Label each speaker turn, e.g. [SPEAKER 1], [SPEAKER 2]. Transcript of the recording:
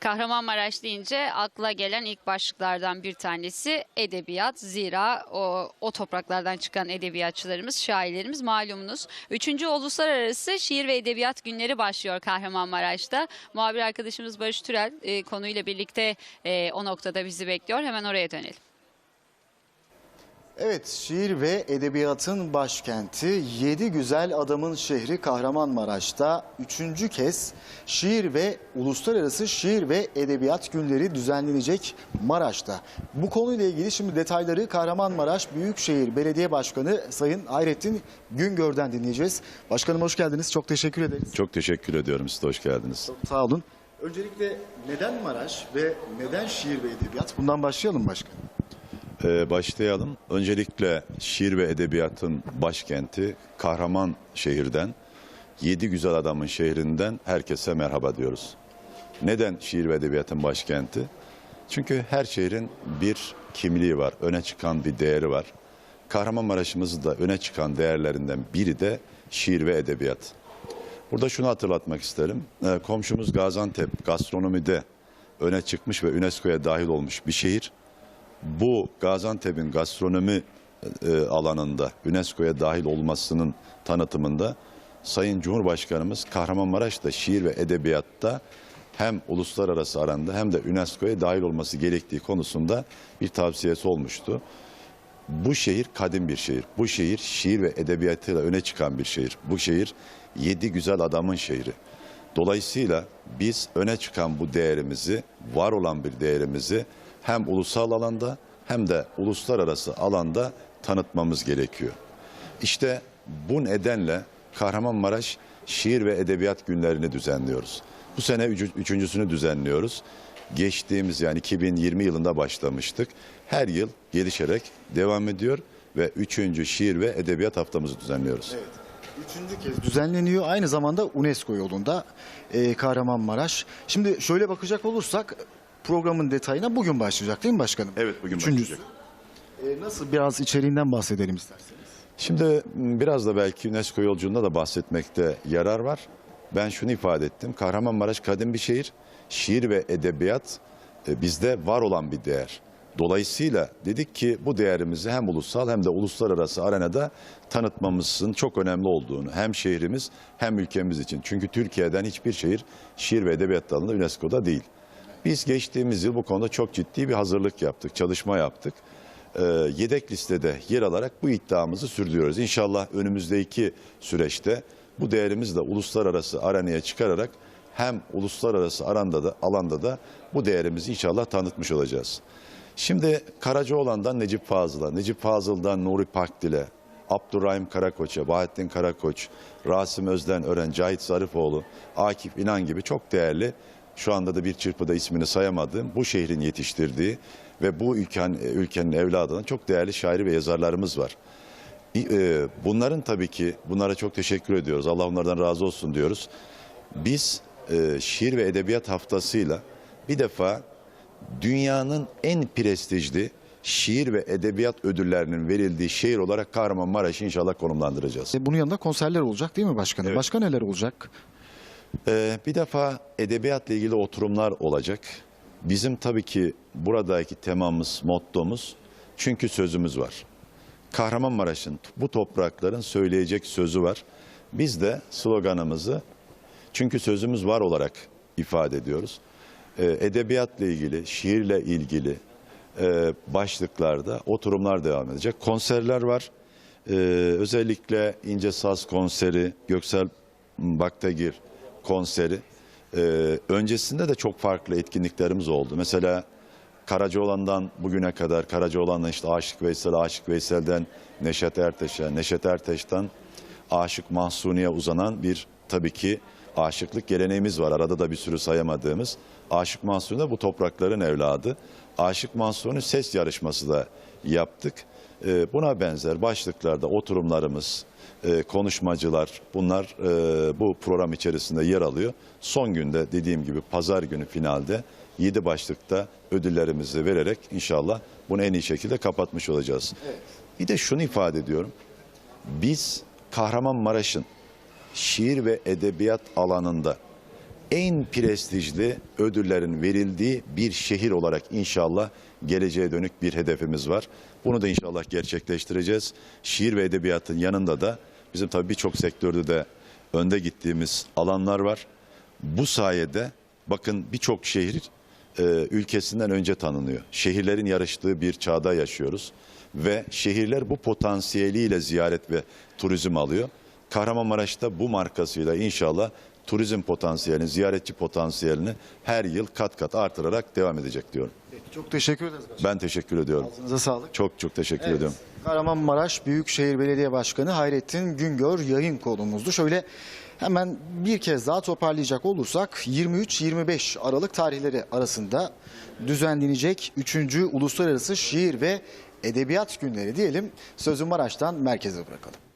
[SPEAKER 1] Kahramanmaraş deyince akla gelen ilk başlıklardan bir tanesi edebiyat. Zira o, o topraklardan çıkan edebiyatçılarımız, şairlerimiz malumunuz. Üçüncü Uluslararası Şiir ve Edebiyat Günleri başlıyor Kahramanmaraş'ta. Muhabir arkadaşımız Barış Türel e, konuyla birlikte e, o noktada bizi bekliyor. Hemen oraya dönelim.
[SPEAKER 2] Evet, şiir ve edebiyatın başkenti, yedi güzel adamın şehri Kahramanmaraş'ta üçüncü kez şiir ve uluslararası şiir ve edebiyat günleri düzenlenecek Maraş'ta. Bu konuyla ilgili şimdi detayları Kahramanmaraş Büyükşehir Belediye Başkanı Sayın Hayrettin Güngör'den dinleyeceğiz. Başkanım hoş geldiniz, çok teşekkür ederiz.
[SPEAKER 3] Çok teşekkür ediyorum. Siz de hoş geldiniz.
[SPEAKER 2] Sağ olun. Öncelikle neden Maraş ve neden şiir ve edebiyat? Bundan başlayalım başkanım.
[SPEAKER 3] Ee, başlayalım. Öncelikle şiir ve edebiyatın başkenti Kahraman şehirden, yedi güzel adamın şehrinden herkese merhaba diyoruz. Neden şiir ve edebiyatın başkenti? Çünkü her şehrin bir kimliği var, öne çıkan bir değeri var. Kahramanmaraş'ımızın da öne çıkan değerlerinden biri de şiir ve edebiyat. Burada şunu hatırlatmak isterim. Ee, komşumuz Gaziantep gastronomide öne çıkmış ve UNESCO'ya dahil olmuş bir şehir. Bu Gaziantep'in gastronomi e, alanında UNESCO'ya dahil olmasının tanıtımında Sayın Cumhurbaşkanımız Kahramanmaraş'ta şiir ve edebiyatta hem uluslararası aranda hem de UNESCO'ya dahil olması gerektiği konusunda bir tavsiyesi olmuştu. Bu şehir kadim bir şehir. Bu şehir şiir ve edebiyatıyla öne çıkan bir şehir. Bu şehir yedi güzel adamın şehri. Dolayısıyla biz öne çıkan bu değerimizi, var olan bir değerimizi hem ulusal alanda hem de uluslararası alanda tanıtmamız gerekiyor. İşte bu nedenle Kahramanmaraş Şiir ve Edebiyat Günlerini düzenliyoruz. Bu sene üçü- üçüncüsünü düzenliyoruz. Geçtiğimiz yani 2020 yılında başlamıştık. Her yıl gelişerek devam ediyor ve üçüncü Şiir ve Edebiyat Haftamızı düzenliyoruz.
[SPEAKER 2] Evet. Üçüncü kez düzenleniyor. Aynı zamanda UNESCO yolunda e, Kahramanmaraş. Şimdi şöyle bakacak olursak programın detayına bugün başlayacak değil mi başkanım?
[SPEAKER 3] Evet, bugün
[SPEAKER 2] Üçüncüsü.
[SPEAKER 3] başlayacak.
[SPEAKER 2] E, nasıl biraz içeriğinden bahsedelim isterseniz.
[SPEAKER 3] Şimdi biraz da belki UNESCO yolculuğunda da bahsetmekte yarar var. Ben şunu ifade ettim. Kahramanmaraş kadim bir şehir. Şiir ve edebiyat e, bizde var olan bir değer. Dolayısıyla dedik ki bu değerimizi hem ulusal hem de uluslararası arenada tanıtmamızın çok önemli olduğunu hem şehrimiz hem ülkemiz için. Çünkü Türkiye'den hiçbir şehir şiir ve edebiyat dalında UNESCO'da değil. Biz geçtiğimiz yıl bu konuda çok ciddi bir hazırlık yaptık, çalışma yaptık. Ee, yedek listede yer alarak bu iddiamızı sürdürüyoruz. İnşallah önümüzdeki süreçte bu değerimizi de uluslararası arenaya çıkararak hem uluslararası aranda da, alanda da bu değerimizi inşallah tanıtmış olacağız. Şimdi Karacaoğlan'dan Necip Fazıl'a, Necip Fazıl'dan Nuri Pakdil'e, Abdurrahim Karakoç'a, Bahattin Karakoç, Rasim Özden Ören, Cahit Zarifoğlu, Akif İnan gibi çok değerli şu anda da bir çırpıda ismini sayamadığım bu şehrin yetiştirdiği ve bu ülkenin, ülkenin evladından çok değerli şair ve yazarlarımız var. E, Bunların tabii ki bunlara çok teşekkür ediyoruz. Allah onlardan razı olsun diyoruz. Biz e, şiir ve edebiyat haftasıyla bir defa dünyanın en prestijli şiir ve edebiyat ödüllerinin verildiği şehir olarak Kahramanmaraş'ı inşallah konumlandıracağız.
[SPEAKER 2] E, bunun yanında konserler olacak değil mi başkanım?
[SPEAKER 3] Evet.
[SPEAKER 2] Başka neler olacak?
[SPEAKER 3] Ee, bir defa edebiyatla ilgili oturumlar olacak. Bizim tabii ki buradaki temamız, mottomuz çünkü sözümüz var. Kahramanmaraş'ın bu toprakların söyleyecek sözü var. Biz de sloganımızı çünkü sözümüz var olarak ifade ediyoruz. Ee, edebiyatla ilgili, şiirle ilgili e, başlıklarda oturumlar devam edecek. Konserler var. Ee, özellikle İnce Saz konseri, Göksel Baktagir konseri. Ee, öncesinde de çok farklı etkinliklerimiz oldu. Mesela Karacaoğlan'dan bugüne kadar Karacaoğlan'dan işte Aşık Veysel, Aşık Veysel'den Neşet Erteş'e, Neşet Erteş'ten Aşık Mahsuni'ye uzanan bir tabii ki aşıklık geleneğimiz var. Arada da bir sürü sayamadığımız. Aşık Mahsuni de bu toprakların evladı. Aşık Mahsuni ses yarışması da yaptık. Ee, buna benzer başlıklarda oturumlarımız, e, konuşmacılar bunlar e, bu program içerisinde yer alıyor. Son günde dediğim gibi pazar günü finalde 7 başlıkta ödüllerimizi vererek inşallah bunu en iyi şekilde kapatmış olacağız. Bir de şunu ifade ediyorum. Biz Kahramanmaraş'ın şiir ve edebiyat alanında en prestijli ödüllerin verildiği bir şehir olarak inşallah geleceğe dönük bir hedefimiz var. Bunu da inşallah gerçekleştireceğiz. Şiir ve edebiyatın yanında da bizim tabii birçok sektörde de önde gittiğimiz alanlar var. Bu sayede bakın birçok şehir e, ülkesinden önce tanınıyor. Şehirlerin yarıştığı bir çağda yaşıyoruz ve şehirler bu potansiyeliyle ziyaret ve turizm alıyor. Kahramanmaraş'ta bu markasıyla inşallah turizm potansiyelini, ziyaretçi potansiyelini her yıl kat kat artırarak devam edecek diyorum.
[SPEAKER 2] Peki, çok teşekkür ederiz başkanım.
[SPEAKER 3] Ben teşekkür ediyorum.
[SPEAKER 2] Ağzınıza sağlık.
[SPEAKER 3] Çok çok teşekkür ediyorum.
[SPEAKER 2] Kahramanmaraş Büyükşehir Belediye Başkanı Hayrettin Güngör yayın konumuzdu. Şöyle hemen bir kez daha toparlayacak olursak 23-25 Aralık tarihleri arasında düzenlenecek 3. Uluslararası Şiir ve Edebiyat Günleri diyelim. Sözü Maraş'tan merkeze bırakalım.